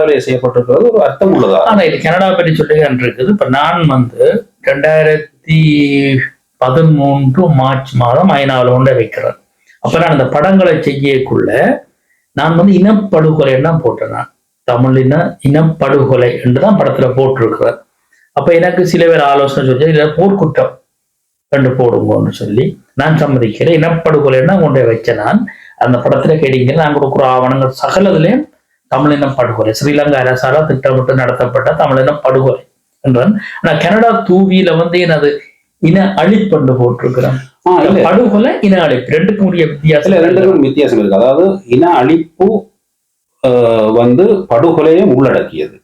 வேலை செய்யப்பட்டிருக்கிறது ஒரு அர்த்தம் உள்ளதா? ஆனா இது கனடா பற்றி சொல்லுகிறேன் இருக்குது. இப்ப நான் வந்து ரெண்டாயிரத்தி பதிமூன்று மார்ச் மாதம் ஐநாவில் ஒன்றை வைக்கிறேன். அப்ப நான் அந்த படங்களை செய்யக்குள்ள நான் வந்து இனப்படுகொலை தான் போட்டேன் நான். தமிழ் இன இனப்படுகொலை என்று தான் படத்துல போட்டிருக்கிறேன். அப்ப எனக்கு சில பேர் ஆலோசனை சொல்லி போர்க்குற்றம் கண்டு போடுங்கன்னு சொல்லி நான் சம்மதிக்கிறேன் இனப்படுகொலைன்னா கொண்டு வச்ச நான். அந்த படத்துல கேட்டீங்கன்னா நான் கொடுக்குற ஆவணங்கள் சகலதுலேயும் தமிழின படுகொலை. ஸ்ரீலங்கா அரசால திட்டமிட்டு நடத்தப்பட்ட தமிழின படுகொலை என்றான். ஆனா கனடா தூவியில வந்து எனது இன அழிப்பண்டு போட்டிருக்கிறேன். படுகொலை இன அழிப்பு. ரெண்டுக்கும் உரிய வித்தியாசம் ரெண்டுக்கும் வித்தியாசம் இருக்கு. அதாவது இன அழிப்பு வந்து படுகொலையை உள்ளடக்கியது.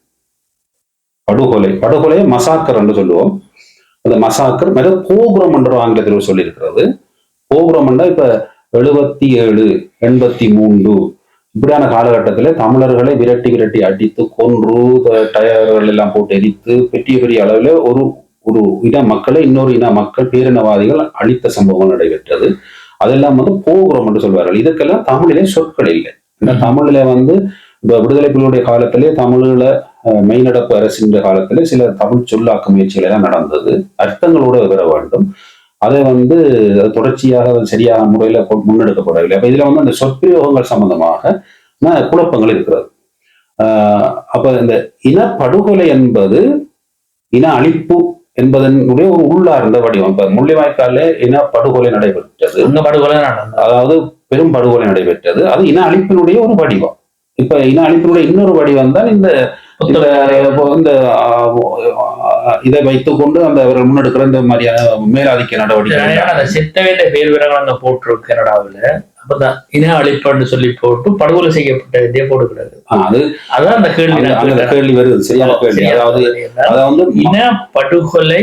படுகொலை. படுகொலையை மசாக்கர் என்று சொல்லுவோம். அந்த மசாக்கர் மேல போகுரம் என்று ஆங்கிலத்தில் சொல்லி இருக்கிறது போகுரம் என்றா இப்ப எழுபத்தி ஏழு எண்பத்தி மூன்று இப்படியான காலகட்டத்தில் தமிழர்களை விரட்டி விரட்டி அடித்து கொன்று டயர்கள் எல்லாம் போட்டு எரித்து பெரிய பெரிய அளவில் ஒரு ஒரு இன மக்களை இன்னொரு இன மக்கள் பேரினவாதிகள் அழித்த சம்பவம் நடைபெற்றது. அதெல்லாம் வந்து போகுரம் என்று சொல்வார்கள். இதுக்கெல்லாம் தமிழிலே சொற்கள் இல்லை. தமிழில வந்து இந்த விடுதலை புலிகளுடைய காலத்திலே தமிழில் மெய்நடப்பு அரசின் காலத்திலே சில தமிழ் சொல்லாக்க முயற்சிகள் எல்லாம் நடந்தது. அர்த்தங்களோடு பெற வேண்டும். அதை வந்து அது தொடர்ச்சியாக சரியான முறையில முன்னெடுக்கப்படவில்லை. அப்ப இதுல வந்து அந்த சொற்பிரயோகங்கள் சம்பந்தமாக குழப்பங்கள் இருக்கிறது. அப்ப இந்த இனப்படுகொலை என்பது இன அழிப்பு என்பதனுடைய ஒரு உள்ளார்ந்த வடிவம். இப்ப முள்ளிவாய்க்கால இனப்படுகொலை நடைபெற்றது. அங்க படுகொலை அதாவது பெரும் படுகொலை நடைபெற்றது. அது இன அழிப்பினுடைய ஒரு வடிவம். இப்ப இன அழிப்பினுடைய இன்னொரு வடிவம் தான் இந்த இந்த இதை வைத்துக்கொண்டு அந்த அவர்கள் முன்னெடுக்கிற இந்த மாதிரியான மேலாதிக்க நடவடிக்கை. அந்த செத்தவேண்ட பேர் அங்க போட்டிருக்கு கனடாவுல. அப்பதான் இன அழிப்புன்னு சொல்லி போட்டு படுகொலை செய்யப்பட்ட இதே ஆஹ், அது அதான் அந்த கேள்வி அந்த-. கேள்வி வருது சரியான கேள்வி. அதாவது கேள்வி என்ன? அதாவது இனப்படுகொலை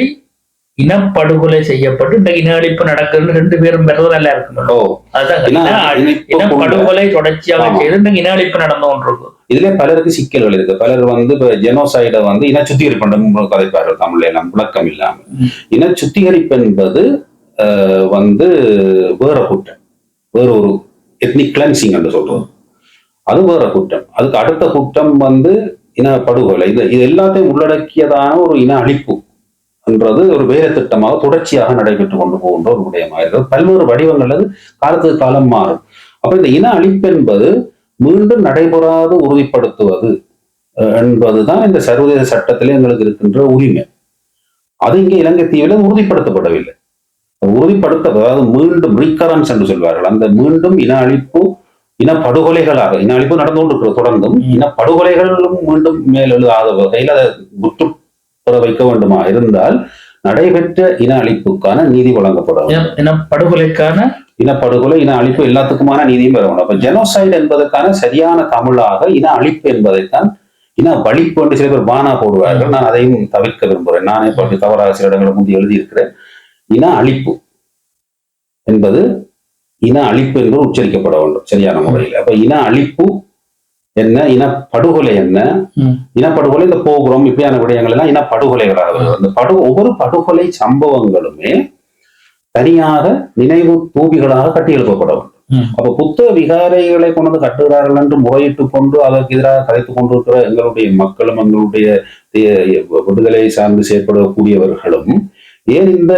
இனப்படுகொலை செய்யப்பட்டு இந்த இன அழிப்பு நடக்குதுன்னு ரெண்டு பேரும் பெறது நல்லா இருக்கணும் இன- இன- கொண்ட- இனப்படுகொலை தொடர்ச்சியாக. செய்து இந்த இன அழிப்பு நடந்து கொண்டிருக்கும். இதுல பலருக்கு சிக்கல்கள் இருக்கு. பலர் வந்து இப்ப ஜெனோசைட வந்து இன சுத்திகரிப்பு கதைப்பார்கள் தமிழ்ல எல்லாம் விளக்கம் இல்லாமல் இன சுத்திகரிப்பு என்பது ஆஹ், வந்து வேற குற்றம். வேற ஒரு எத்னிக் கிளன்சிங் என்று சொல்றது அது வேற குற்றம். அதுக்கு அடுத்த குற்றம் வந்து இன படுகொலை. இது இது எல்லாத்தையும் உள்ளடக்கியதான ஒரு இன அழிப்பு என்றது ஒரு வேலை திட்டமாக தொடர்ச்சியாக நடைபெற்று கொண்டு போகின்ற ஒரு விடயமாக இருக்கிறது பல்வேறு வடிவங்கள் அது காலத்துக்கு காலம் மாறும். அப்ப இந்த இன அழிப்பு என்பது மீண்டும் நடைபெறாது உறுதிப்படுத்துவது என்பதுதான் இந்த சர்வதேச சட்டத்திலே எங்களுக்கு இருக்கின்ற உரிமை. அது இங்கே இலங்கை தீவில் உறுதிப்படுத்தப்படவில்லை. உறுதிப்படுத்த அதாவது மீண்டும் ரீகரன்ஸ் என்று சொல்வார்கள். அந்த மீண்டும் இன அழிப்பு இன படுகொலைகளாக இன அழிப்பு நடந்து கொண்டிருக்கிறது தொடர்ந்தும். இன படுகொலைகளும் மீண்டும் மேலெழுதாத வகையில் அதை முற்று பெற வைக்க வேண்டுமா இருந்தால் நடைபெற்ற இன அழிப்புக்கான நீதி வழங்கப்பட வேண்டும். இன- இனப்படுகொலைக்கான இனப்படுகொலை இன அழிப்பு எல்லாத்துக்குமான நீதியும் பெற வேண்டும் அப்ப ஜெனோசைடு என்பதற்கான சரியான தமிழாக இன அழிப்பு என்பதைத்தான் இன வலிப்பு என்று சில பேர் பானா போடுவார்கள். நான் அதையும் தவிர்க்க விரும்புகிறேன் நானே பற்றி தவறாக சில இடங்களை முந்தி எழுதியிருக்கிறேன். இன அழிப்பு என்பது இன அழிப்பு என்று உச்சரிக்கப்பட வேண்டும். சரியான முறையில். அப்ப இன அழிப்பு என்ன? இனப்படுகொலை என்ன. இனப்படுகொலை இந்த போகிறோம் இப்படியான விடயங்கள் எல்லாம் இனப்படுகொலைகளாக அந்த படு ஒவ்வொரு படுகொலை சம்பவங்களுமே தனியாக நினைவு தூபிகளாக கட்டி எழுப்பப்பட வேண்டும். அப்ப புத்த விகாரைகளை கொண்டு கட்டுகிறார்கள் என்று முறையிட்டு கொண்டு அதற்கு எதிராக கதைத்துக் கொண்டிருக்கிற எங்களுடைய மக்களும் எங்களுடைய விடுதலை சார்ந்து செயற்படக்கூடியவர்களும் ஏன் இந்த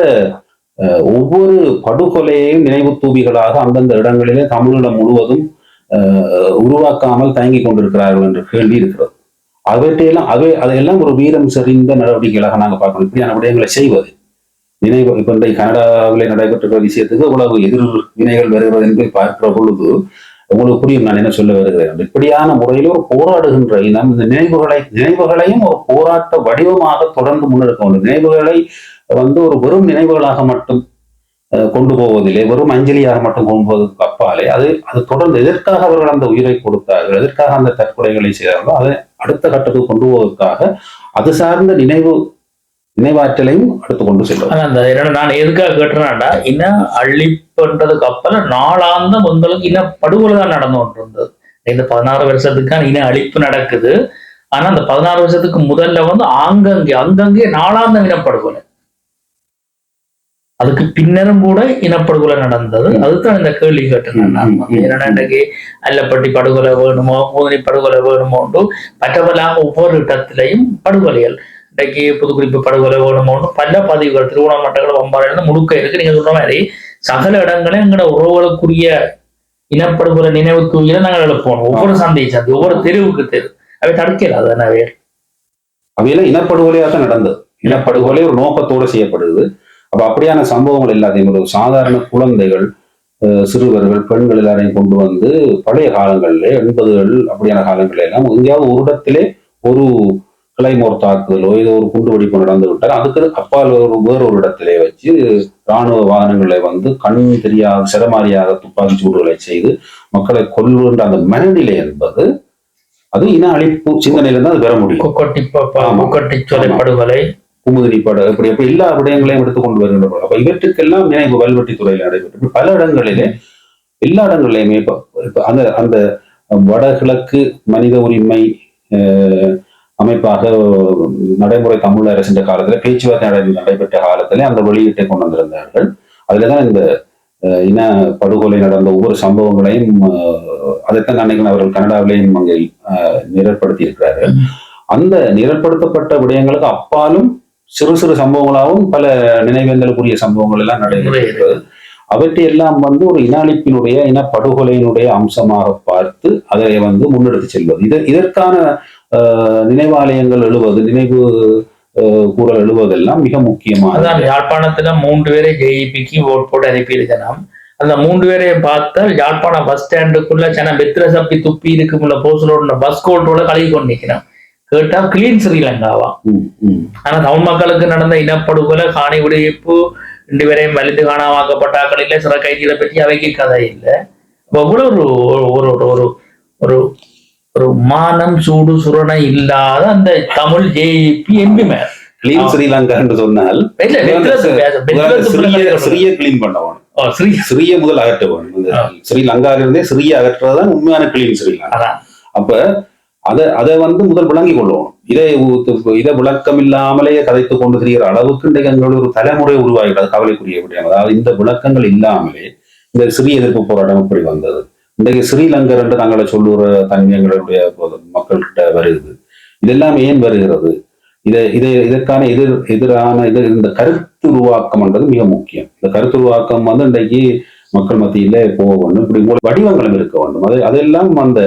ஒவ்வொரு படுகொலையையும் நினைவு தூபிகளாக அந்தந்த இடங்களிலே தமிழீழம் முழுவதும் அஹ், உருவாக்காமல் தயங்கிக் கொண்டிருக்கிறார்கள் என்ற கேள்வி இருக்கிறது அவற்றையெல்லாம் அவை அதையெல்லாம் ஒரு வீரம் செறிந்த நடவடிக்கைகளாக நாங்கள் பார்க்கணும். இப்படியான விடயங்களை செய்வது. நினைவு இப்ப இந்த கனடாவில் நடைபெற்ற விஷயத்துக்கு இவ்வளவு எதிர் வினைகள் வருகிறது என்று பார்க்கிற பொழுது உங்களுக்கு புரியும் நான் என்ன சொல்ல வருகிறேன் இப்படியான முறையில் ஒரு போராடுகின்ற இனம் இந்த நினைவுகளை நினைவுகளையும் ஒரு போராட்ட வடிவமாக தொடர்ந்து முன்னெடுக்க வேண்டும். நினைவுகளை வந்து ஒரு வெறும் நினைவுகளாக மட்டும் அஹ், கொண்டு போவதில்லை வெறும் அஞ்சலியாக மட்டும் கொண்டு போவதற்கு அப்பாலே. அது அது தொடர்ந்து எதற்காக அவர்கள் அந்த உயிரை கொடுத்தார்கள் எதற்காக அந்த தற்கொலைகளை செய்தார்களோ அதை அடுத்த கட்டத்துக்கு கொண்டு போவதற்காக அது சார்ந்த நினைவு நினைவாற்றலையும் அடுத்து கொண்டு செல்லும். ஆனா அந்த என்னோட நான் எதுக்காக கேட்டுறேன்டா இன அழிப்புன்றதுக்கு அப்புறம் நாளாந்தம் உங்களுக்கு இன படுகொலை தான் நடந்து கொண்டிருந்தது. இந்த பதினாறு வருஷத்துக்கான இன அழிப்பு நடக்குது. ஆனா அந்த பதினாறு வருஷத்துக்கு முதல்ல வந்து ஆங்கங்கே அங்கங்கே நாளாந்தம் இனப்படுகொலை அதுக்கு பின்னரும் கூட இனப்படுகொலை நடந்தது. அதுதான் இந்த கேள்வி இன்னைக்கு அல்லப்பட்டி படுகொலை வேணுமோ பூதனி படுகொலை வேணுமோண்டு பற்றவலாக ஒவ்வொரு இடத்திலையும் படுகொலைகள். இன்றைக்கு புதுக்குறிப்பு படுகொலை ஒன்று பல பதிவுகள் திருவண்ணாமட்டங்கள் வம்பாறையில முழுக்க இருக்கு. நீங்க சொல்ற மாதிரி சகல இடங்களையும் எங்களோட உறவுகளுக்குரிய இனப்படுகொலை நினைவு தூயில நாங்கள் எழுப்போம் ஒவ்வொரு சந்தை சந்தி ஒவ்வொரு தெருவுக்கு தெரு. அவை தடுக்கல என்ன இனப்படுகொலையாக தான் நடந்தது. இனப்படுகொலை ஒரு நோக்கத்தோடு செய்யப்படுது. அப்ப அப்படியான சம்பவங்கள் எல்லாத்தையும் ஒரு சாதாரண குழந்தைகள் அஹ், சிறுவர்கள் பெண்கள் எல்லாரையும் கொண்டு வந்து பழைய காலங்களிலே எண்பதுகள் அப்படியான காலங்களில் எல்லாம் எங்கேயாவது ஒரு இடத்திலே ஒரு கிளைமோர் தாக்குதலோ ஏதோ ஒரு குண்டு வெடிப்பு நடந்து விட்டால் அதுக்கு அப்பால் ஒரு வேறொரு இடத்திலே வச்சு ராணுவ வாகனங்களை வந்து கண் தெரியாத சிரமாரியாக துப்பாக்கி சூடுகளை செய்து மக்களை கொல்லுகின்ற அந்த மனநிலை என்பது அது இன அழிப்பு சிந்தனையிலிருந்து அது பெற முடியும். படுகொலை. குமுதினி படம் இப்படி அப்படி எல்லா விடயங்களையும் எடுத்து கொண்டு வருகின்ற பொழுது, அப்ப இவற்றுக்கெல்லாம் நினைவு வல்வெட்டி துறையில் நடைபெற்று பல இடங்களிலே எல்லா இடங்களிலுமே இப்ப இப்ப அந்த அந்த வடகிழக்கு மனித உரிமை அஹ், அமைப்பாக நடைமுறை தமிழ் அரசின் காலத்துல பேச்சுவார்த்தை நடை- நடைபெற்ற காலத்தில் அந்த வெளியீட்டை கொண்டு வந்திருந்தார்கள். அதுலதான் இந்த இன படுகொலை நடந்த ஒவ்வொரு சம்பவங்களையும் அதைத்தான் நினைக்கிறேன் அவர்கள் கனடாவிலையும் அங்கே நிரற்படுத்தி இருக்கிறார்கள் அந்த நிரற்படுத்தப்பட்ட விடயங்களுக்கு அப்பாலும் சிறு சிறு சம்பவங்களாகவும் பல நினைவேந்தலுக்குரிய சம்பவங்கள் எல்லாம் நடைபெறுகிறது அவற்றை எல்லாம் வந்து ஒரு இன அழிப்பினுடைய இனப்படுகொலையினுடைய அம்சமாக பார்த்து அதை வந்து முன்னெடுத்து செல்வது. இது இதற்கான நினைவாலயங்கள் எழுவது நினைவு கூறல் எழுவதெல்லாம் மிக முக்கியமானது. அதான் யாழ்ப்பாணத்துல மூன்று பேரை ஜேஇபிக்கு ஓட் போட்டு அனுப்பியிருக்கலாம் அந்த மூன்று பேரையும் பார்த்தால் யாழ்ப்பாணம் பஸ் ஸ்டாண்டுக்குள்ள சின்ன வெத்திர சப்பி துப்பி இருக்குமுள்ள போஸ்டரோட பஸ் கோட்டோட கழுவி கொண்டு நிற்கிறோம் கேட்டா கிளீன் ஸ்ரீலங்காவா. ஆனா தமிழ் மக்களுக்கு நடந்த இனப்படுகொலை காணி விடுவிப்பு ரெண்டு பேரையும் வலிந்து காணாமாக்கப்பட்ட ஆக்களில் சில கைதிகளை பற்றி அவைக்கு கதை இல்லை. அவ்வளவு ஒரு ஒரு ஒரு ஒரு ஒரு மானம் சூடு சுரணை இல்லாத அந்த தமிழ் ஜேஇபி எம்பி கிளீன் ஸ்ரீலங்கா என்று சொன்னால் சிறிய கிளீன் பண்ணவன் சிறிய முதல் அகற்ற வேணும். இந்த ஆ. ஸ்ரீலங்காவிலிருந்தே சிறிய அகற்றுறதுதான் உண்மையான கிளீன் ஸ்ரீலங்கா. அப்ப அதை அதை வந்து முதல் விளங்கி கொள்ளணும் இதை இதை விளக்கம் இல்லாமலே கதைத்து கொண்டு திரிகிற அளவுக்கு இன்றைக்கு எங்களுடைய ஒரு தலைமுறை உருவாகிட்டது கவலைக்குரிய விடயம் அதாவது இந்த விளக்கங்கள் இல்லாமலே இந்த சிறிய எதிர்ப்பு போராட்டம் இப்படி வந்தது. இன்றைக்கு ஸ்ரீலங்கர் என்று தங்களை சொல்லுகிற தன்மை எங்களுடைய மக்கள்கிட்ட வருகிறது இதெல்லாம் ஏன் வருகிறது? இதை இதை இதற்கான எதிர் எதிரான இது இந்த கருத்து உருவாக்கம் என்றது மிக முக்கியம். இந்த கருத்து உருவாக்கம் வந்து இன்றைக்கு மக்கள் மத்தியில போக வேண்டும். இப்படி வடிவங்களும் இருக்க வேண்டும். அது அதெல்லாம் அந்த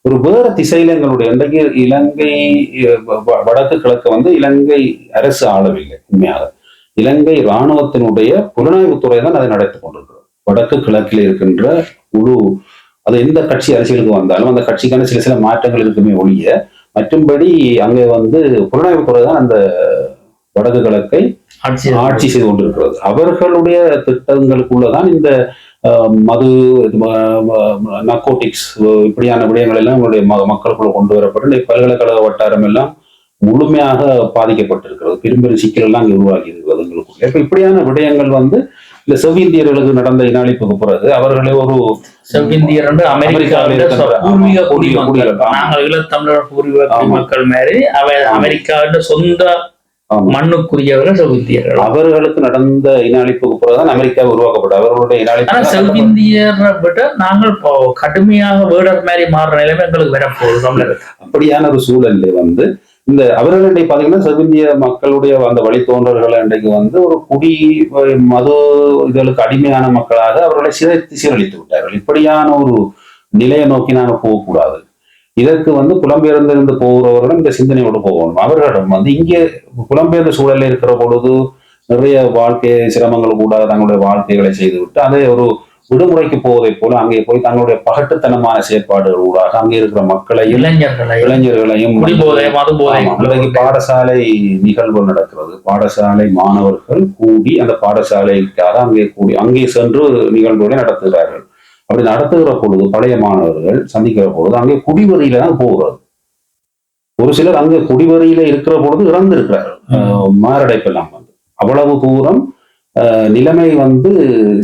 ஒரு வேறு திசையில எங்களுடைய இன்றைக்கு இலங்கை வ- வடக்கு கிழக்கு வந்து இலங்கை அரசு ஆளவில்லை உண்மையாக. இலங்கை இராணுவத்தினுடைய புலனாய்வுத்துறை தான் அதை நடத்தி கொண்டிருக்கிறது. வடக்கு கிழக்கில் இருக்கின்ற குழு அது எந்த கட்சி அரசியலுக்கு வந்தாலும் அந்த கட்சிக்கான சில சில மாற்றங்கள் இருக்குமே ஒழிய மற்றும்படி அங்கே வந்து புலனாய்வுத்துறை தான் அந்த வடக்கு கிழக்கை ஆட்சி ஆட்சி செய்து கொண்டிருக்கிறது. அவர்களுடைய திட்டங்களுக்குள்ளதான் இந்த மது நக்கோட்டிக்ஸ் இப்படியான விடயங்கள் எல்லாம் ம- மக்களுக்குள்ள கொண்டு வரப்பட்டு பல்கலைக்கழக வட்டாரம் எல்லாம் முழுமையாக பாதிக்கப்பட்டிருக்கிறது. பெரும்பெரும் சிக்கல் எல்லாம் அங்கே உருவாகி இருக்கிறது எங்களுக்குள்ள. இப்படியான விடயங்கள் வந்து இந்த செவ்விந்தியர்களுக்கு நடந்த இனஅழிப்புக்கு பிறகு அவர்களே ஒரு செவ்விந்தியர் என்று அமெரிக்காவில பூர்வீக குடிமக்கள். நாங்கள் ஈழத்தமிழர் பூர்வீக. குடிமக்கள் மாதிரி அவ ஆமா. அமெரிக்காவின் சொந்த. மண்ணுக்குரியவர்கள் செவ்விந்தியர்கள் அவர்களுக்கு நடந்த இனஅழிப்புக்கு பிறகுதான் அமெரிக்கா உருவாக்கப்பட்டது அவர்களுடைய ஆனா இனஅழிப்பு செவ்விந்தியரை விட நாங்கள் கடுமையாக வேடர் மாதிரி மாறுற நிலைமை எங்களுக்கு வரப்போகுது அப்படியான ஒரு சூழல்ல வந்து இந்த அவர்கள் இன்றைக்கு பாத்தீங்கன்னா செவிந்திய மக்களுடைய அந்த வழித்தோன்றல்கள் இன்றைக்கு வந்து ஒரு குடி மது இதுகளுக்கு அடிமையான மக்களாக அவர்களை சிதைத்து சீரழித்து விட்டார்கள். இப்படியான ஒரு நிலையை நோக்கி நாங்கள் போகக்கூடாது. இதற்கு வந்து புலம்பெயர்ந்திருந்து போகிறவர்களும் இந்த சிந்தனையோடு போகணும். அவர்களிடம் வந்து இங்கே புலம்பெயர்ந்த சூழலில் இருக்கிற பொழுது நிறைய வாழ்க்கை சிரமங்கள் கூட தங்களுடைய வாழ்க்கைகளை செய்துவிட்டு அதை ஒரு விடுமுறைக்கு போவதைப் போல அங்கே போய் தங்களுடைய பகட்டுத்தனமான செயற்பாடுகள் ஊடாக அங்கே இருக்கிற மக்களையும் இளைஞர்களை இளைஞர்களையும் இன்றைக்கு பாடசாலை நிகழ்வு நடக்கிறது. பாடசாலை மாணவர்கள் கூடி அந்த பாடசாலைக்காக அங்கே கூடி அங்கே சென்று நிகழ்வுகளை நடத்துகிறார்கள். அப்படி நடத்துகிற பொழுது பழைய மாணவர்கள் சந்திக்கிற பொழுது அங்கே குடிவரியில தான் போகிறது. ஒரு சிலர் அங்கே குடிவரியில இருக்கிற பொழுது இறந்திருக்கிறார்கள். மாரடைப்பெல்லாம் வந்து அவ்வளவு தூரம் நிலைமை வந்து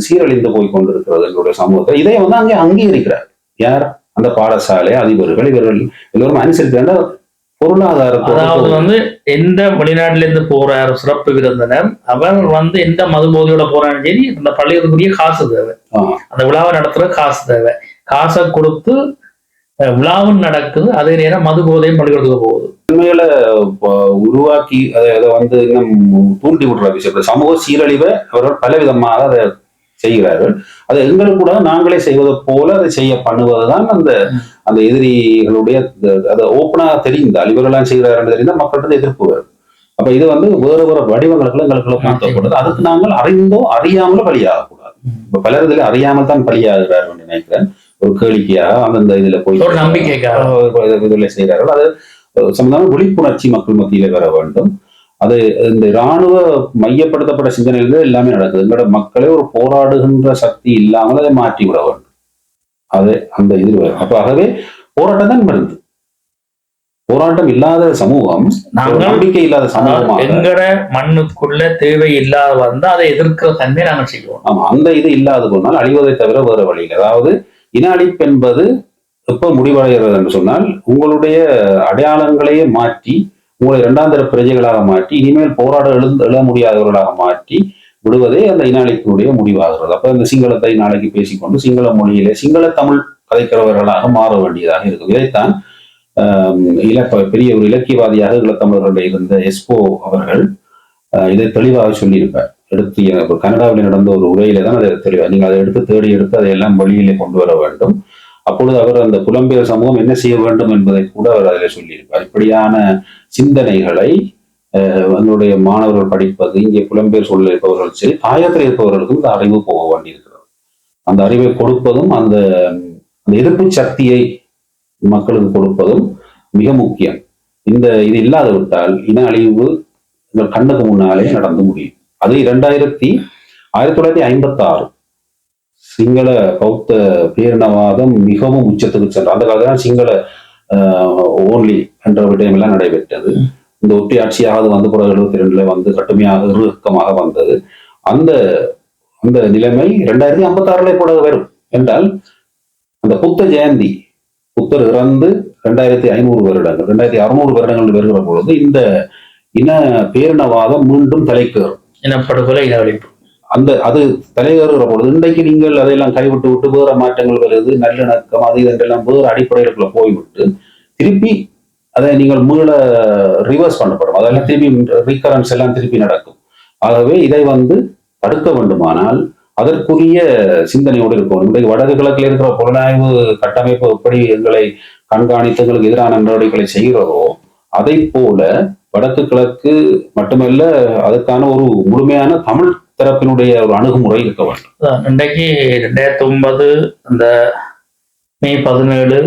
சீரழிந்து போய் கொண்டிருக்கிறது எங்களுடைய சமூகத்தை இதை வந்து அங்கே அங்கீகரிக்கிறார். யார்? அந்த பாடசாலை அதிபர்கள். இவர்கள் எல்லோரும் அனுசரித்து பொருளாதாரத்தோட அதாவது வந்து எந்த வெளிநாட்டுல இருந்து போறார் சிறப்பு விருந்தினர் அவர் வந்து எந்த மது போதையோட போறான்னு சரி அந்த பள்ளிகளுக்குரிய காசு தேவை. அந்த விழாவை நடத்துற காசு தேவை. காசை கொடுத்து விழாவும் நடக்குது அதே நேரம் மது போதையும் பள்ளிக்கூடத்துக்கு போகுது. உருவாக்கி அதை அதை வந்து இன்னும் தூண்டி விடுற விஷயம் சமூக சீரழிவை அவர்கள் பலவிதமாக அதை செய்கிறார்கள். அதை எங்களுக்கு கூட நாங்களே செய்வதை போல அதை செய்ய பண்ணுவதுதான் அந்த. அந்த எதிரிகளுடைய அதை ஓப்பனாக தெரிந்தால் இவர்களெல்லாம் செய்கிறார்கள் தெரிந்தால் மக்கள்கிட்ட எதிர்ப்பு வரும் அப்ப இது வந்து வேறு வேறு வடிவங்களுக்குள்ள எங்களுக்குள்ள மாற்றப்படுது அதுக்கு நாங்கள் அறிந்தோ அறியாமலோ பலியாகக்கூடாது. இப்ப பலர் இதுல அறியாமல் தான் பலியாகிறார்கள் நினைக்கிறேன். ஒரு கேளிக்கையாக அந்தந்த இதுல போய் ஒரு நம்பிக்கைக்காக. இதுல செய்கிறார்கள் அது சம்பந்தமான விழிப்புணர்ச்சி மக்கள் மத்தியில வர வேண்டும். அது இந்த இராணுவ மையப்படுத்தப்பட்ட சிந்தனையிலிருந்து எல்லாமே நடக்குது. எங்களோட மக்களை ஒரு போராடுகின்ற சக்தி இல்லாமல் அதை மாற்றி விட வேண்டும். அது அந்த இது வரும். அப்ப ஆகவே போராட்டம் தான் மருந்து போராட்டம் இல்லாத சமூகம் நம்பிக்கை இல்லாத சமூகமாக எங்கட மண்ணுக்குள்ள தேவை இல்லாத வந்தா அதை எதிர்க்கிற தன்மை நாங்கள் செய்வோம். ஆமா அந்த இது இல்லாது போனால் அழிவதை தவிர வேறு வழியில் அதாவது இன அழிப்பு என்பது எப்போ முடிவடைகிறது என்று சொன்னால் உங்களுடைய அடையாளங்களையே மாற்றி உங்களை இரண்டாம் தர பிரஜைகளாக மாற்றி இனிமேல் போராட எழுந்து எழ முடியாதவர்களாக மாற்றி விடுவதே அந்த இன அழிப்பினுடைய முடிவாகிறது. அப்போ இந்த சிங்களத்தை நாளைக்கு பேசிக்கொண்டு சிங்கள மொழியிலே சிங்கள தமிழ் கதைக்கிறவர்களாக மாற வேண்டியதாக இருக்கும். இதைத்தான் இலக்க பெரிய ஒரு இலக்கியவாதியாக ஈழத்தமிழர்களுடைய இருந்த எஸ்போ அவர்கள் இதை தெளிவாக சொல்லியிருப்பார். எடுத்து இப்போ கனடாவில் நடந்த ஒரு உரையில தான் அதை தெளிவாக நீங்கள் அதை எடுத்து தேடி எடுத்து அதையெல்லாம் வெளியிலே கொண்டு வர வேண்டும். அப்பொழுது அவர் அந்த புலம்பெயர் சமூகம் என்ன செய்ய வேண்டும் என்பதை கூட அவர் அதில் சொல்லியிருப்பார். இப்படியான சிந்தனைகளை அதனுடைய மாணவர்கள் படிப்பது இங்கே புலம்பெயர் சூழலில் இருப்பவர்கள் சரி தாயத்தில் இருப்பவர்களுக்கும் இந்த அறிவு போக வேண்டியிருக்கிறது. அந்த அறிவை கொடுப்பதும் அந்த அந்த எதிர்ப்பு சக்தியை மக்களுக்கு கொடுப்பதும் மிக முக்கியம். இந்த இது இல்லாது விட்டால் இன அழிவு கண்ணுக்கு முன்னாலே நடந்து முடியும். அது இரண்டாயிரத்தி ஆயிரத்தி தொள்ளாயிரத்தி ஐம்பத்தி ஆறு சிங்கள பௌத்த பேரினவாதம் மிகவும் உச்சத்துக்கு சென்ற அந்த காலத்தில் சிங்கள ஓன்லி என்ற விடயம் எல்லாம் நடைபெற்றது. இந்த ஒட்டி ஆட்சியாக வந்து பிறகு எழுபத்தி ரெண்டுல வந்து கடுமையாக இறுக்கமாக வந்தது. அந்த அந்த நிலைமை ரெண்டாயிரத்தி ஐம்பத்தி ஆறுல கூட வரும். என்றால் அந்த புத்த ஜெயந்தி புத்தர் இறந்து ரெண்டாயிரத்தி ஐநூறு வருடங்கள் ரெண்டாயிரத்தி அறுநூறு வருடங்கள் வருகிற பொழுது இந்த இன பேரினவாதம் மீண்டும் தலைக்கேறும். இனப்படுகொலை இனவழிப்பு அந்த அது தலைவருகிற பொழுது இன்றைக்கு நீங்கள் அதையெல்லாம் கைவிட்டு விட்டு வேற மாற்றங்கள் வருது நல்லிணக்கம் அது இதெல்லாம் வேறு அடிப்படைகளுக்குள்ள போய்விட்டு திருப்பி அதை நீங்கள் மீள ரிவர்ஸ் பண்ணப்படும். அதெல்லாம் திருப்பி ரீகரன்ஸ் எல்லாம் திருப்பி நடக்கும். ஆகவே இதை வந்து தடுக்க வேண்டுமானால் அதற்குரிய சிந்தனையோடு இருக்கும் இன்றைக்கு வடக்கு கிழக்கில் இருக்கிற புலனாய்வு கட்டமைப்பு எப்படி எங்களை கண்காணித்து எங்களுக்கு எதிரான நடவடிக்கைகளை செய்கிறதோ அதை போல வடக்கு கிழக்கு மட்டுமல்ல அதுக்கான ஒரு முழுமையான தமிழ் தரப்பினுடைய ஒரு அணுகுமுறை இருக்க வேண்டும். இன்றைக்கு ரெண்டாயிரத்தி ஒன்பது அந்த மே பதினேழு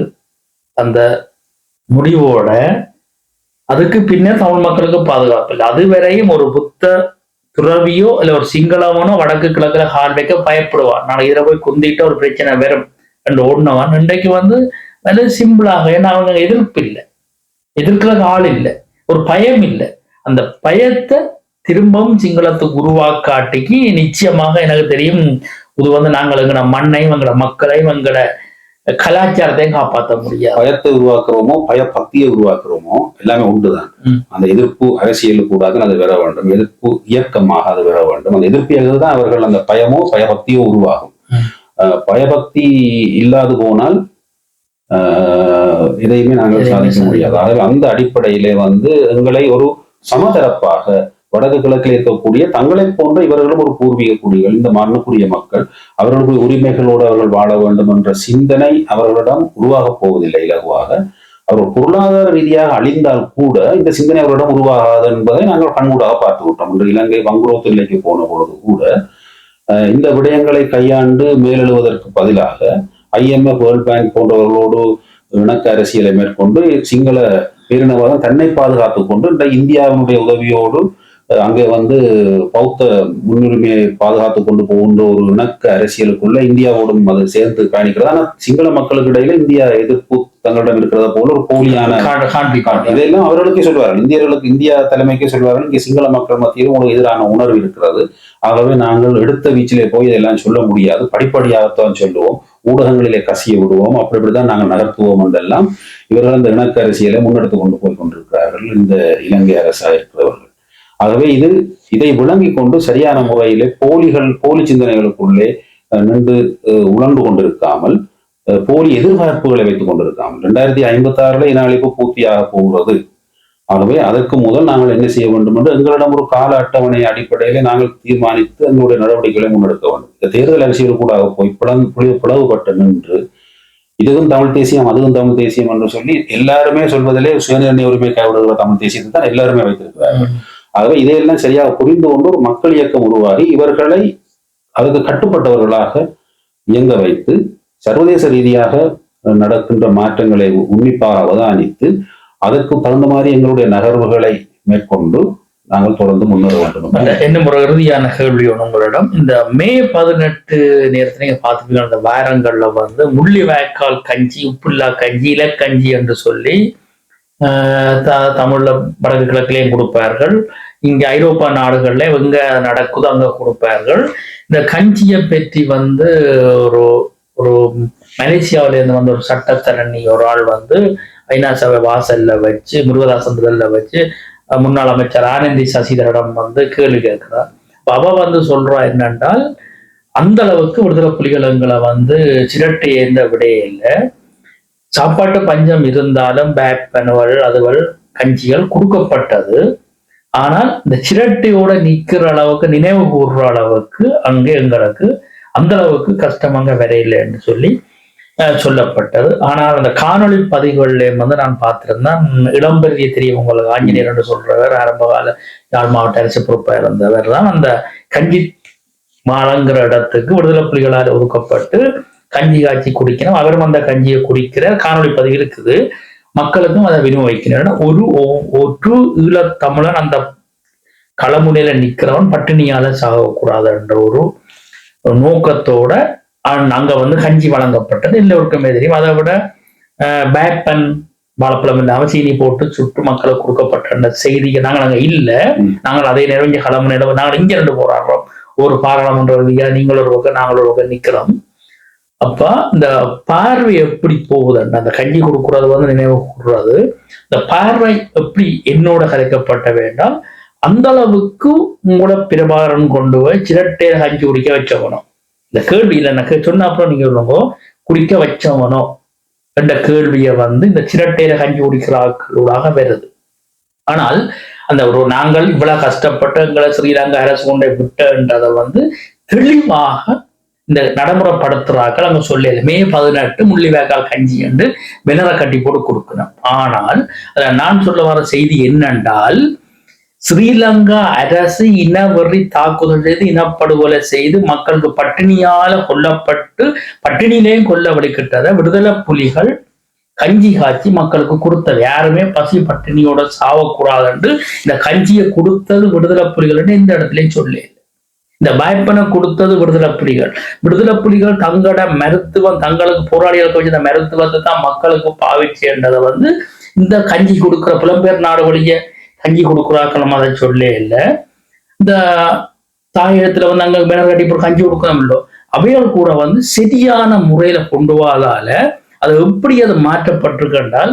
அந்த முடிவோட அதுக்கு பின்னர் தமிழ் மக்களுக்கு பாதுகாப்பு இல்லை. அதுவரையும் ஒரு புத்த துறவியோ இல்ல ஒரு சிங்களவனோ வடக்கு கிழக்குல ஹால் வைக்க பயப்படுவான் நாளைக்கு இதில் போய் குந்திட்டு ஒரு பிரச்சனை வரும் என்று ஓடினவான். இன்றைக்கு வந்து நல்ல சிம்பிளாக ஏன்னா அவங்க எதிர்ப்பு இல்லை. எதிர்க்கிற ஆள் இல்லை. ஒரு பயம் இல்லை. அந்த பயத்தை திரும்பவும் சிங்களத்துக்கு உருவாக்காட்டிக்கு நிச்சயமாக எனக்கு தெரியும் இது வந்து நாங்கள் எங்கட மண்ணையும் எங்கட மக்களையும் எங்கட கலாச்சாரத்தையும் காப்பாற்ற முடியாது. பயத்தை உருவாக்குறோமோ பய பக்தியை உருவாக்குறோமோ எல்லாமே உண்டுதான். அந்த எதிர்ப்பு அரசியல் கூடாது அது வர வேண்டும். எதிர்ப்பு இயக்கமாக அது வர வேண்டும். அந்த எதிர்ப்பு தான் அவர்கள் அந்த பயமோ பயபக்தியோ உருவாகும். பயபக்தி இல்லாது போனால் ஆஹ், எதையுமே நாங்கள் சாதிக்க முடியாது. ஆகவே அந்த அடிப்படையிலே வந்து எங்களை ஒரு சமதரப்பாக வடக்கு கிழக்கில் இருக்கக்கூடிய தங்களைப் போன்ற இவர்களும் ஒரு பூர்வீக குடிகள் இந்த மண்ணுக்குரிய மக்கள் அவர்களுடைய உரிமைகளோடு அவர்கள் வாழ வேண்டும் என்ற சிந்தனை அவர்களிடம் உருவாகப் போவதில்லை இலகுவாக. அவர்கள் பொருளாதார ரீதியாக அழிந்தால் கூட இந்த சிந்தனை அவர்களிடம் உருவாகாது என்பதை நாங்கள் கண்கூடாக பார்த்து விட்டோம். இன்று இலங்கை வங்குரோத்து நிலைக்கு போன பொழுது கூட இந்த விடயங்களை கையாண்டு மேலெழுவதற்கு பதிலாக ஐஎம்எஃப் வேர்ல்ட் பேங்க் போன்றவர்களோடு இணக்க அரசியலை மேற்கொண்டு சிங்கள பேரினவாதம் தன்னை பாதுகாத்துக் கொண்டு இந்த இந்தியாவினுடைய உதவியோடு அஹ், அங்கே வந்து பௌத்த முன்னுரிமையை பாதுகாத்துக் கொண்டு போகின்ற ஒரு இணக்க அரசியலுக்குள்ள இந்தியாவோடும் அது சேர்ந்து பயணிக்கிறது. ஆனால் சிங்கள மக்களுக்கு இடையில இந்தியா எதிர்ப்பு தங்களிடம் இருக்கிறத போல ஒரு போலியான இதெல்லாம் அவர்களுக்கே சொல்வார்கள். இந்தியர்களுக்கு இந்தியா தலைமைக்கே சொல்வார்கள். இங்கே சிங்கள மக்கள் மத்தியில் உங்களுக்கு எதிரான உணர்வு இருக்கிறது. ஆகவே நாங்கள் எடுத்த வீச்சிலே போய் இதெல்லாம் சொல்ல முடியாது. படிப்படியாகத்தான் சொல்லுவோம். ஊடகங்களிலே கசிய விடுவோம். அப்படி இப்படிதான் நாங்கள் நகர்த்துவோம் என்றெல்லாம் இவர்கள் அந்த இணக்க அரசியலை முன்னெடுத்து கொண்டு போய் கொண்டிருக்கிறார்கள். இந்த இலங்கை அரசாக இருக்கிறவர்கள். ஆகவே இது இதை விளங்கி கொண்டு சரியான முறையிலே போலிகள் போலி சிந்தனைகளுக்குள்ளே நின்று உழண்டு கொண்டிருக்காமல் போலி எதிர்பார்ப்புகளை வைத்துக் கொண்டிருக்காமல் ரெண்டாயிரத்தி ஐம்பத்தி ஆறுல இன அழிப்பு பூர்த்தியாக போகிறது. ஆகவே அதற்கு முதல் நாங்கள் என்ன செய்ய வேண்டும் என்று எங்களிடம் ஒரு கால அட்டவணை அடிப்படையிலே நாங்கள் தீர்மானித்து எங்களுடைய நடவடிக்கைகளை முன்னெடுக்க வேண்டும். இந்த தேர்தல் அரசியல் கூட போய் பிளவு பிளவு- பிளவுபட்டு நின்று இதுவும் தமிழ் தேசியம் அதுவும் தமிழ் தேசியம் என்று சொல்லி எல்லாருமே சொல்வதிலே சுயநிர்ணய உரிமை கைவிடுகிற தமிழ் தேசியத்தை தான் எல்லாருமே வைத்திருக்கிறார்கள். ஆகவே இதையெல்லாம் சரியாக புரிந்து கொண்டு ஒரு மக்கள் இயக்கம் உருவாகி இவர்களை அதுக்கு கட்டுப்பட்டவர்களாக இயங்க வைத்து சர்வதேச ரீதியாக நடக்கின்ற மாற்றங்களை உன்னிப்பாக அவதானித்து அதற்கு தகுந்த மாதிரி எங்களுடைய நகர்வுகளை மேற்கொண்டு நாங்கள் தொடர்ந்து முன்னேற வேண்டும் அந்த இன்னும் ஒரு இறுதியான கேள்வி ஒன்று உங்களிடம். இந்த மே பதினெட்டு நேரத்தில் நீங்க பார்த்துப்பீங்க அந்த வாரங்கள்ல வந்து முள்ளி வாய்க்கால் கஞ்சி உப்புல்லா கஞ்சி இலக்கஞ்சி என்று சொல்லி த- தமிழ்ல வடக்கு கிழக்கிலையும் கொடுப்பார்கள். இங்க ஐரோப்பா நாடுகள்ல எங்க நடக்குதோ அங்க கொடுப்பார்கள். இந்த கஞ்சியை பற்றி வந்து ஒரு ஒரு மலேசியாவில இருந்து வந்த ஒரு சட்டத்தரணி ஒரு ஆள் வந்து ஐநா சபை வாசல்ல வச்சு முருகதாசன் முதல்ல வச்சு முன்னாள் அமைச்சர் ஆனந்தி சசிதரிடம் வந்து கேள்வி கேட்கிறார். அவ வந்து சொல்றா என்னென்றால் அந்த அளவுக்கு விடுதலை புலிகள் எங்களை வந்து சிரட்டை ஏந்த விடையே இல்லை சாப்பாட்டு பஞ்சம் இருந்தாலும் பேக் பெனவல் அதுவல் கஞ்சிகள் கொடுக்கப்பட்டது. ஆனால் இந்த சிரட்டியோட நிற்கிற அளவுக்கு நினைவு கூறுற அளவுக்கு அங்கே எங்களுக்கு அந்த அளவுக்கு கஷ்டம் அங்க வரையில்லைன்னு சொல்லி சொல்லப்பட்டது. ஆனால் அந்த காணொளி பதிவுகள்ல வந்து நான் பார்த்திருந்தேன். இளம்பெரிய தெரியும் உங்களுக்கு ஆஞ்சநேயர் என்று சொல்றவர் ஆரம்ப கால யாழ் மாவட்ட அரசு பொறுப்பாக இருந்தவர் தான் அந்த கஞ்சி மாலங்கிற இடத்துக்கு விடுதலை புலிகளால் ஒதுக்கப்பட்டு கஞ்சி காய்ச்சி குடிக்கணும். அவரும் அந்த கஞ்சியை குடிக்கிற காணொளி பதிவு இருக்குது. மக்களுக்கும் அதை விநியோகிக்கிறார். ஒரு ஒ- ஒரு ஈழத்தமிழன் அந்த களமுனையில நிக்கிறவன் பட்டினியால சாகக்கூடாது என்ற ஒரு நோக்கத்தோட அங்க- வந்து கஞ்சி வழங்கப்பட்டது. எல்லோருக்குமே தெரியும் அதை விட பேட்பன் வாழைப்பழம் இல்லாம சீனி போட்டு சுட்டு மக்களுக்கு கொடுக்கப்பட்ட அந்த செய்தியை நாங்கள் அங்க இல்ல. நாங்கள் அதே நேரம் இங்க களமுனையில நாங்கள் இங்க ரெண்டு போராடுறோம். ஒரு பாராளுமன்ற ரீதியா நீங்கள் ஒரு பக்கம் நாங்கள் ஒரு பக்கம் நிக்கிறோம். அப்ப இந்த பார்வை எப்படி போகுதுன்னு அந்த கஞ்சி கொடுக்கறது வந்து நினைவு கூறுறது இந்த பார்வை எப்படி என்னோட கதைக்கப்பட்ட வேண்டாம் அந்த அளவுக்கு உங்களோட பிரபாகரன் கொண்டு போய் சிரட்டையில கஞ்சி குடிக்க வச்சவனும். இந்த கேள்வி இல்லை எனக்கு சொன்ன அப்புறம் நீங்க சொல்லுங்க. குடிக்க வச்சவனோ? என்ற கேள்வியை வந்து இந்த சிரட்டையில கஞ்சி குடிக்கிற வருது. ஆனால் அந்த ஒரு நாங்கள் இவ்வளவு கஷ்டப்பட்டு எங்களை ஸ்ரீலங்கா அரசு கொண்டே விட்டன்றதை வந்து தெளிவாக இந்த நடைமுறைப்படுத்துறாக்கள் அங்க சொல்லல மே பதினெட்டு முள்ளிவேக்கால் கஞ்சி என்று வினரை கட்டி போட்டு கொடுக்கணும். ஆனால் அதுல நான் சொல்ல வர செய்தி என்னென்றால் ஸ்ரீலங்கா அரசு இனவெறி தாக்குதல் செய்து இனப்படுகொலை செய்து மக்களுக்கு பட்டினியால கொல்லப்பட்டு பட்டினியிலேயும் கொல்ல வழிகிட்டத விடுதலை புலிகள் கஞ்சி காய்ச்சி மக்களுக்கு கொடுத்தது. யாருமே பசி பட்டினியோட சாவக்கூடாதுன்னு இந்த கஞ்சியை கொடுத்தது விடுதலை புலிகள்னு இந்த இடத்துலயும் சொல்லி. இந்த பயப்பனை கொடுத்தது விடுதலை புலிகள். விடுதலை புலிகள் தங்களோட மருத்துவம் தங்களுக்கு போராளிகளுக்கு வச்சிருந்த மருத்துவத்தை தான் மக்களுக்கு பாவிச்சுன்றதை வந்து இந்த கஞ்சி கொடுக்கிற புலம்பெயர் நாடு கஞ்சி கொடுக்குறாக்க நம்ம அதை சொல்லே இல்லை. இந்த தாயகத்துல வந்து அங்க மேல கட்டி போட்டு கஞ்சி கொடுக்கணும் இல்லோ அவைகள் கூட வந்து சரியான முறையில கொண்டு வாதால அது எப்படி அது மாற்றப்பட்டிருக்கென்றால்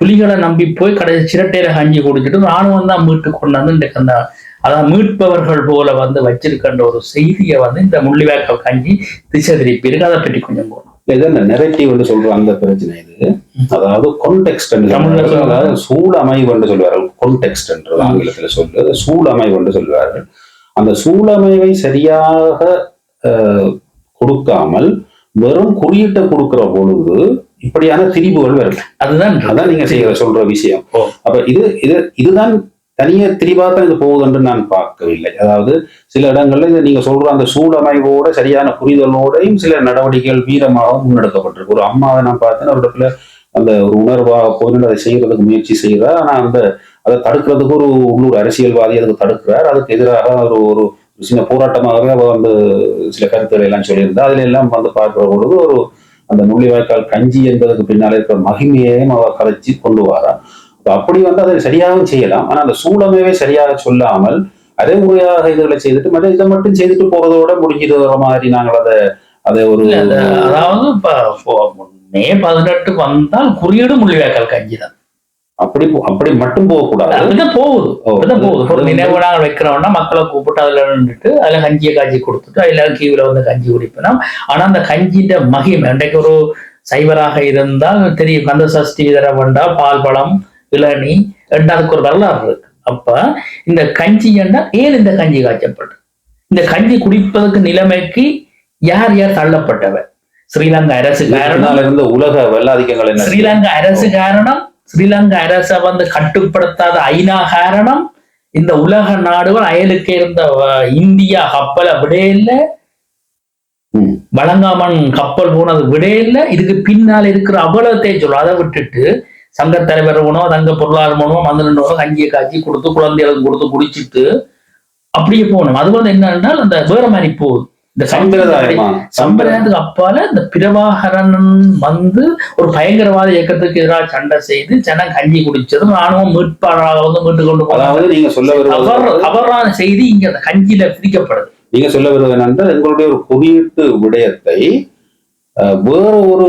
புலிகளை நம்பி போய் கடைசி சிரட்டையில கஞ்சி குடிச்சிட்டு ராணுவம் தான் மீட்டு கொண்டாந்து இன்றைக்கு அந்த அதான் மீட்பவர்கள் போல வந்து வச்சிருக்கின்ற ஒரு செய்தியை வந்து இந்த முள்ளிவாய்க்கால் கஞ்சி திசை திருப்பி இருக்கு. அதை பற்றி கொஞ்சம் போகணும் இது அந்த நெரட்டிவ் என்று சொல்ற அந்த பிரச்சனை இது. அதாவது சொல்றது. அதாவது சூழமைவு என்று சொல்வார்கள் கான்டெக்ஸ்ட் என்று ஆங்கிலத்துல சொல்றது. சூழமைவு என்று சொல்வார்கள் அந்த சூழமைவை சரியாக கொடுக்காமல் வெறும் குறியீட்டை கொடுக்கிற பொழுது இப்படியான திரிவுகள் வரும் அதுதான் அதான் நீங்க செய்யற சொல்ற விஷயம். அப்ப இது இது இதுதான் தனியே தெளிவாக தான் இது போகுதுன்று நான் பார்க்கவில்லை. அதாவது சில இடங்கள்ல இதை நீங்க சொல்ற அந்த சூழமைவோட சரியான புரிதலோடையும் சில நடவடிக்கைகள் வீரமாக முன்னெடுக்கப்பட்டிருக்கு. ஒரு அம்மாவை நான் பார்த்தேன் ஒரு இடத்துல அந்த ஒரு உணர்வாக போயிட்டு அதை செய்யறதுக்கு முயற்சி செய்கிறார். ஆனால் அந்த அதை தடுக்கிறதுக்கு ஒரு உள்ளூர் அரசியல்வாதி அதுக்கு தடுக்கிறார். அதுக்கு எதிராக ஒரு ஒரு சின்ன போராட்டமாகவே அவர் வந்து சில கருத்துக்களை எல்லாம் சொல்லியிருந்தா அதுல எல்லாம் வந்து பார்க்கிற பொழுது ஒரு அந்த முள்ளிவாய்க்கால் கஞ்சி என்பதற்கு பின்னாலே இருக்கிற மகிமையையும் அவர் கலைச்சி கொண்டு வரா அப்படி வந்து அதை சரியாகவும் செய்யலாம். ஆனா அந்த சூழமைவை சரியாக சொல்லாமல் அதே முறையாக இதுகளை செய்துட்டு மற்ற இதை மட்டும் செய்துட்டு போறதோட முடிஞ்சிடுற மாதிரி நாங்கள் அதை அதை ஒரு அதாவது மே பதினெட்டு வந்தால் குறியீடு முள்ளிவாய்க்கால் கஞ்சி தான் அப்படி அப்படி மட்டும் போகக்கூடாது. அப்படிதான் போகுது. அப்படிதான் போகுது. ஒரு நினைவு நாங்கள் வைக்கிறோம்னா மக்களை கூப்பிட்டு அதுல நின்றுட்டு அதுல கஞ்சியை காய்ச்சி கொடுத்துட்டு அதுல கீவில வந்து கஞ்சி குடிப்போம். ஆனா அந்த கஞ்சின்ற மகிமை இன்றைக்கு ஒரு சைவராக இருந்தால் தெரியும். கந்த சஷ்டி விதர வேண்டா பால் பழம் இளநி ரெண்டு அதுக்கு ஒரு வரலாறு இருக்கு. அப்ப இந்த கஞ்சி என்றால் ஏன் இந்த கஞ்சி காய்ச்சப்பட்டது இந்த கஞ்சி குடிப்பதற்கு நிலைமைக்கு யார் யார் தள்ளப்பட்டவர் ஸ்ரீலங்கா அரசு காரணம் இருந்த உலக வெள்ளாதிக்கங்கள் என்ன? ஸ்ரீலங்கா அரசு காரணம் ஸ்ரீலங்கா அரசை வந்து கட்டுப்படுத்தாத ஐநா காரணம் இந்த உலக நாடுகள் அயலுக்கு இருந்த இந்தியா கப்பலை விடையில. வழங்காமன் கப்பல் போனது விடையில இதுக்கு பின்னால் இருக்கிற அபலத்தை சொல்லும் அதை விட்டுட்டு சங்க தலைவர் உணவு தங்க பொருளாதார உணவு வந்து நின்று கஞ்சியை காய்ச்சி கொடுத்து குழந்தைகளுக்கு கொடுத்து குடிச்சிட்டு அப்படியே போகணும். அது வந்து என்னன்னா அந்த வேற மாதிரி போகுது. இந்த சம்பிரதாயத்துக்கு அப்பால இந்த பிரபாகரன் வந்து ஒரு பயங்கரவாத இயக்கத்துக்கு எதிராக சண்டை செய்து ஜனம் கஞ்சி குடிச்சது ராணுவம் மீட்பாளராக வந்து மீட்டு கொண்டு அதாவது நீங்க சொல்ல தவறு தவறான செய்தி இங்க அந்த கஞ்சியில பிரிக்கப்படுது நீங்க சொல்ல வருவது என்னென்றால் எங்களுடைய ஒரு குறியீட்டு விடயத்தை வேற ஒரு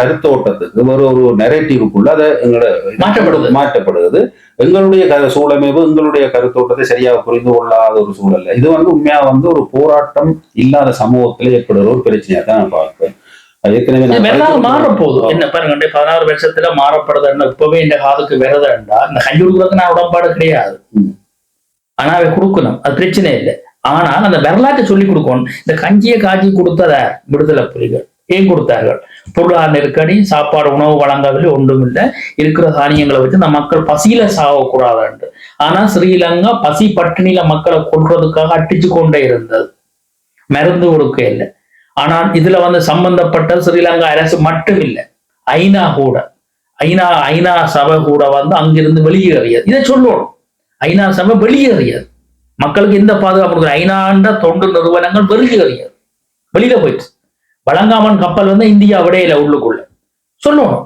கருத்தோட்டத்துக்கு வேற ஒரு நெரேட்டிவுக்குள்ள அதை எங்களோட மாற்றப்படுது. மாற்றப்படுகிறது. எங்களுடைய க சூழமைவு எங்களுடைய கருத்தோட்டத்தை சரியாக புரிந்து கொள்ளாத ஒரு சூழல்ல இது வந்து உண்மையா வந்து ஒரு போராட்டம் இல்லாத சமூகத்துல ஏற்படுற ஒரு பிரச்சனையா தான் நான் பார்க்கிறேன். அது ஏற்கனவே நான் வெள்ளாறு மாற போகுது ஆ. என்ன பாருங்க பதினாறு வருஷத்துல மாறப்படுதுன்னா இப்பவே இந்த காதுக்கு விரதம்டா இந்த கஞ்சி கொடுக்குறதுக்கு நான் உடன்பாடு கிடையாது. ஆனா அவை கொடுக்கணும். அது பிரச்சனை இல்லை. ஆனால் அந்த வரலாற்றை சொல்லி கொடுக்கணும். இந்த கஞ்சியை காய்ச்சி கொடுத்தத விடுதலை புலிகள். ஏன் கொடுத்தார்கள்? பொருளாதார நெருக்கடி சாப்பாடு உணவு வழங்கவில்லை ஒன்றும் இல்லை இருக்கிற தானியங்களை வச்சு இந்த மக்கள் பசியில சாகக்கூடாது ஆனா ஸ்ரீலங்கா பசி பட்டினியில மக்களை கொள்றதுக்காக அட்டிச்சு கொண்டே இருந்தது. மருந்து கொடுக்க இல்லை. ஆனால் இதுல வந்து சம்பந்தப்பட்ட ஸ்ரீலங்கா அரசு மட்டும் இல்லை ஐநா கூட. ஐநா ஐநா சபை கூட வந்து அங்கிருந்து வெளியேறியது. இதை சொல்லணும். ஐநா சபை வெளியேறியது. மக்களுக்கு எந்த பாதுகாப்பு கொடுக்குற ஐநாண்ட தொண்டு நிறுவனங்கள் வெளியேறியது வெளியில போயிடுச்சு. வழங்காமன் கப்பல் வந்து இந்தியா விடையில உள்ளுக்குள்ள. சொல்லணும்.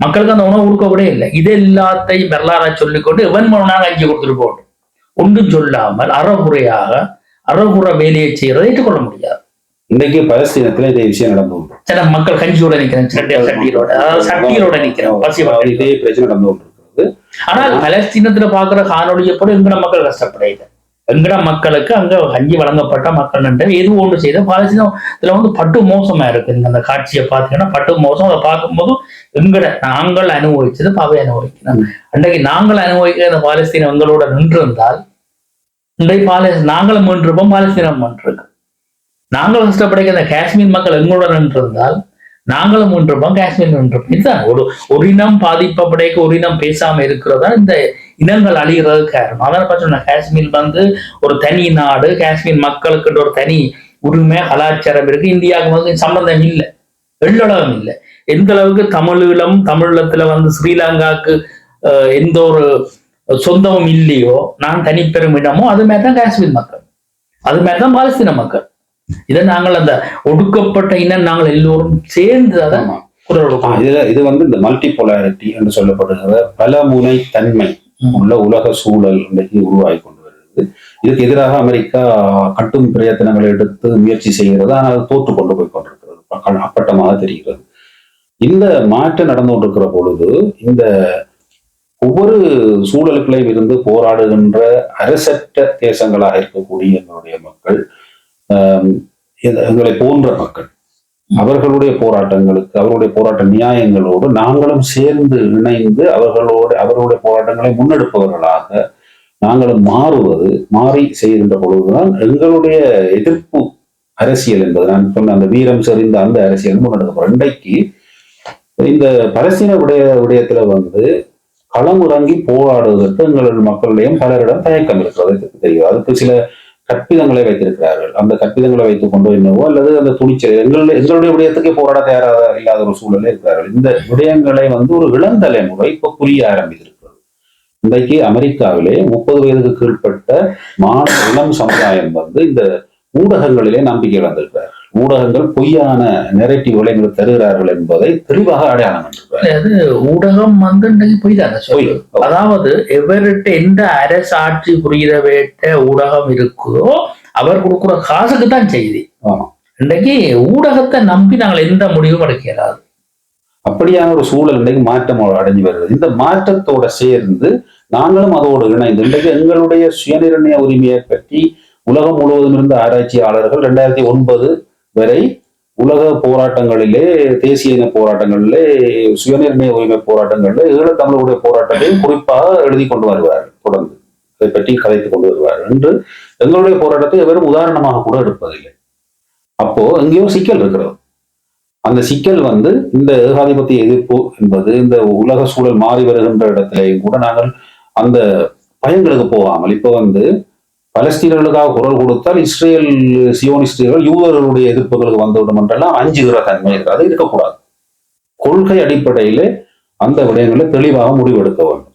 மக்களுக்கு அந்த உணவு கொடுக்க விட இல்லை. இது எல்லாத்தையும் வரலாறா சொல்லிக்கொண்டு எவன் மனநாங்க அஞ்சு கொடுத்துட்டு போகட்டும். ஒன்றும் சொல்லாமல் அறகுறையாக அறகுறை வேலையை செய்யறதை ஏற்றுக்கொள்ள முடியாது. இன்னைக்கு பலஸ்தீனத்துல இதே விஷயம் நடந்து சில மக்கள் கஞ்சியோட நிக்கிறேன் சட்டை சட்டியோட அதாவது சட்டியோட நிக்கிறேன் பசி. இதே பிரச்சனை நடந்து கொண்டிருக்கிறது. ஆனால் பலஸ்தீனத்துல பாக்குற காணொலியை போல எங்கட மக்கள் கஷ்டப்படையில எங்கட மக்களுக்கு அங்க கஞ்சி வழங்கப்பட்ட மக்கள் நன்ற எது ஒன்று செய்த பாலஸ்தீனம் இதுல வந்து பட்டு மோசமா இருக்கு. நீங்க அந்த காட்சியை பாத்தீங்கன்னா பட்டு மோசம் அதை பார்க்கும்போது எங்கட நாங்கள் அனுபவிச்சது பாவை அனுபவிக்கணும் அன்றைக்கு நாங்கள் அனுபவிக்கிற அந்த பாலஸ்தீனம் எங்களோட நின்றிருந்தால் இன்றைக்கு பாலஸ் நாங்களும் மீண்டிருப்போம் பாலஸ்தீனம் மீண்டிருக்கு நாங்கள் கஷ்டப்படைக்கிற அந்த காஷ்மீர் மக்கள் எங்களோட நின்றிருந்தால் நாங்களும் நின்றிருப்போம் காஷ்மீர் நின்றிருப்போம். இதுதான். ஒரு ஒரு இனம் பாதிப்படைக்க ஒரு இனம் பேசாம இருக்கிறதா இந்த இனங்கள் அழிகிறது காரணம். அதான் பார்த்தோம்னா காஷ்மீர் வந்து ஒரு தனி நாடு காஷ்மீர் மக்களுக்கு ஒரு தனி உரிமை கலாச்சாரம் இருக்கு. இந்தியாவுக்கு வந்து சம்பந்தம் இல்லை. எள்ளளவும் இல்லை. எந்த அளவுக்கு தமிழீழம் தமிழீழத்துல வந்து ஸ்ரீலங்காக்கு அஹ், எந்த ஒரு சொந்தமும் இல்லையோ நான் தனிப்பெரும் இடமோ அது மாதிரி தான் காஷ்மீர் மக்கள். அது மாதிரி தான் பாலஸ்தீன மக்கள். இதை நாங்கள் அந்த ஒடுக்கப்பட்ட இனம் நாங்கள் எல்லோரும் சேர்ந்து. குரல் கொடுக்கணும். இதுல இது வந்து இந்த மல்டி போலாரிட்டி என்று சொல்லப்படுகிற பலமுனை தன்மை ம். உள்ள உலக சூழல் இன்றைக்கு உருவாகி கொண்டு வருகிறது. இதுக்கு எதிராக அமெரிக்கா கட்டும் பிரயத்தனங்களை எடுத்து முயற்சி செய்கிறது. ஆனால் அது தோற்று கொண்டு போய் கொண்டிருக்கிறது. அப்பட்டமாக தெரிகிறது. இந்த மாற்றம் நடந்து கொண்டிருக்கிற பொழுது இந்த ஒவ்வொரு சூழல்களையும் இருந்து போராடுகின்ற அரசற்ற தேசங்களாக இருக்கக்கூடிய எங்களுடைய மக்கள் எங்களை போன்ற மக்கள் அவர்களுடைய போராட்டங்களுக்கு அவருடைய போராட்ட நியாயங்களோடு நாங்களும் சேர்ந்து இணைந்து அவர்களோடு அவர்களுடைய போராட்டங்களை முன்னெடுப்பவர்களாக நாங்களும் மாறுவது மாறி செய்கின்ற பொழுதுதான் எங்களுடைய எதிர்ப்பு அரசியல் என்பது. நான் சொன்ன அந்த வீரம் செறிந்த அந்த அரசியல் முன்னெடுக்கப்படும். இன்றைக்கு இந்த பலஸ்தீன விடய விடயத்துல வந்து களமிறங்கி போராடுவதற்கு எங்களுடைய மக்களிடையும் பலரிடம் தயக்கம் இருக்கிறது. தெரியும். அதுக்கு சில கற்பிதங்களை வைத்திருக்கிறார்கள். அந்த கற்பிதங்களை வைத்துக் கொண்டு என்னவோ அல்லது அந்த துணிச்சல் எங்களுடைய எங்களுடைய விடயத்துக்கு போராட தயாராக இல்லாத ஒரு சூழலே இருக்கிறார்கள். இந்த விடயங்களை வந்து ஒரு இளந்தலைமுறை இப்ப புரிய ஆரம்பித்திருக்கிறது. இன்றைக்கு அமெரிக்காவிலே முப்பது வயதுக்கு கீழ்ப்பட்ட மாணவ இளம் சமுதாயம் வந்து இந்த ஊடகங்களிலே நம்பிக்கை இழந்திருக்கிறார்கள். ஊடகங்கள் பொய்யான நெரட்டிவ்களை எங்களுக்கு தருகிறார்கள் என்பதை தெளிவாக அடையாளம் அது ஊடகம் வந்து போய். தானே அதாவது எவர்கிட்ட எந்த அரசு ஆட்சி புரிகிற வேட்ட ஊடகம் இருக்குதோ அவர் கொடுக்குற காசுக்கு தான் செய்தி. இன்றைக்கு ஊடகத்தை நம்பி நாங்கள் எந்த முடிவும் எடுக்கிறாது அப்படியான ஒரு சூழல் இன்றைக்கு மாற்றம் அடைஞ்சு வருகிறது. இந்த மாற்றத்தோட சேர்ந்து நாங்களும் அதோடு இணைந்து இன்றைக்கு எங்களுடைய சுயநிர்ணய உரிமையை பற்றி உலகம் முழுவதும் இருந்த ஆராய்ச்சியாளர்கள் ரெண்டாயிரத்தி ஒன்பது வரை உலக போராட்டங்களிலே தேசிய இன போராட்டங்களிலே சுயநிர்ணய உரிமை போராட்டங்களிலே ஈழத்தமிழருடைய போராட்டத்தையும் குறிப்பாக எழுதி கொண்டு வருவார் தொடர்ந்து. இதை பற்றி கதைத்துக் கொண்டு வருவார் என்று எங்களுடைய போராட்டத்தை வெறும் உதாரணமாக கூட எடுப்பதில்லை. அப்போ எங்கேயோ சிக்கல் இருக்கிறது. அந்த சிக்கல் வந்து இந்த ஏகாதிபத்திய எதிர்ப்பு என்பது இந்த உலக சூழல் மாறி வருகின்ற இடத்திலேயும் கூட நாங்கள் அந்த பயங்களுக்கு போகாமல் இப்போ வந்து பலஸ்தீனர்களுக்காக குரல் கொடுத்தால் இஸ்ரேல் சியோனிஸ்டர்கள் யூதர்களுடைய எதிர்ப்புகளுக்கு வந்துவிடும் என்றெல்லாம் அஞ்சுகிற தன்மை இருக்கு. இருக்கக்கூடாது. கொள்கை அடிப்படையிலே அந்த விடயங்களை தெளிவாக முடிவெடுக்க வேண்டும்.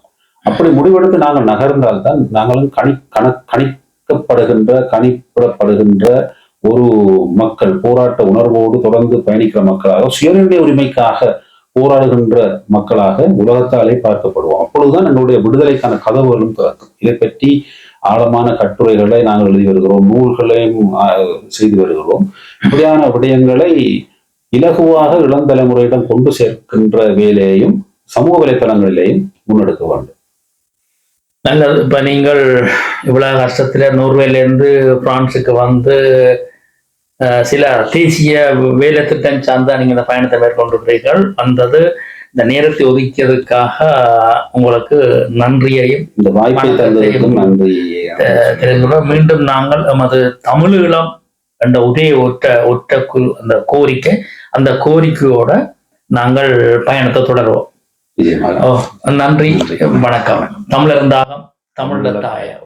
அப்படி முடிவெடுத்து நாங்கள் நகர்ந்தால்தான் நாங்களும் கணி கண கணிக்கப்படுகின்ற கணிப்பிடப்படுகின்ற ஒரு மக்கள் போராட்ட உணர்வோடு தொடர்ந்து பயணிக்கிற மக்களாக சுயநிலை உரிமைக்காக போராடுகின்ற மக்களாக உலகத்தாலே பார்க்கப்படுவோம். அப்பொழுதுதான் எங்களுடைய விடுதலைக்கான கதவுகளும் திறக்கும். இதை பற்றி ஆழமான கட்டுரைகளை நாங்கள் எழுதி வருகிறோம் நூல்களையும் செய்து வருகிறோம். இப்படியான விடயங்களை இலகுவாக இளம் தலைமுறையிடம் கொண்டு சேர்க்கின்ற வேலையையும் சமூக வலைத்தளங்களிலேயும் முன்னெடுக்க வேண்டும். நல்லது. இப்ப நீங்கள் இவ்வளவு கஷ்டத்துல நோர்வேலேருந்து இருந்து பிரான்சுக்கு வந்து சில தேசிய வேலை திட்டம் சார்ந்த நீங்க இந்த பயணத்தை மேற்கொண்டிருக்கிறீர்கள் வந்தது இந்த நேரத்தை ஒதுக்கியதுக்காக உங்களுக்கு நன்றியையும் இந்த வாய்ப்பை நன்றி தெரிந்துள்ள மீண்டும் நாங்கள் எமது தமிழீழம் என்ற ஒரே ஒற்ற ஒற்ற கு- அந்த கோரிக்கை அந்த கோரிக்கையோட நாங்கள் பயணத்தை தொடருவோம். நன்றி வணக்கம். தமிழர் தாகம் தமிழர் தாயம்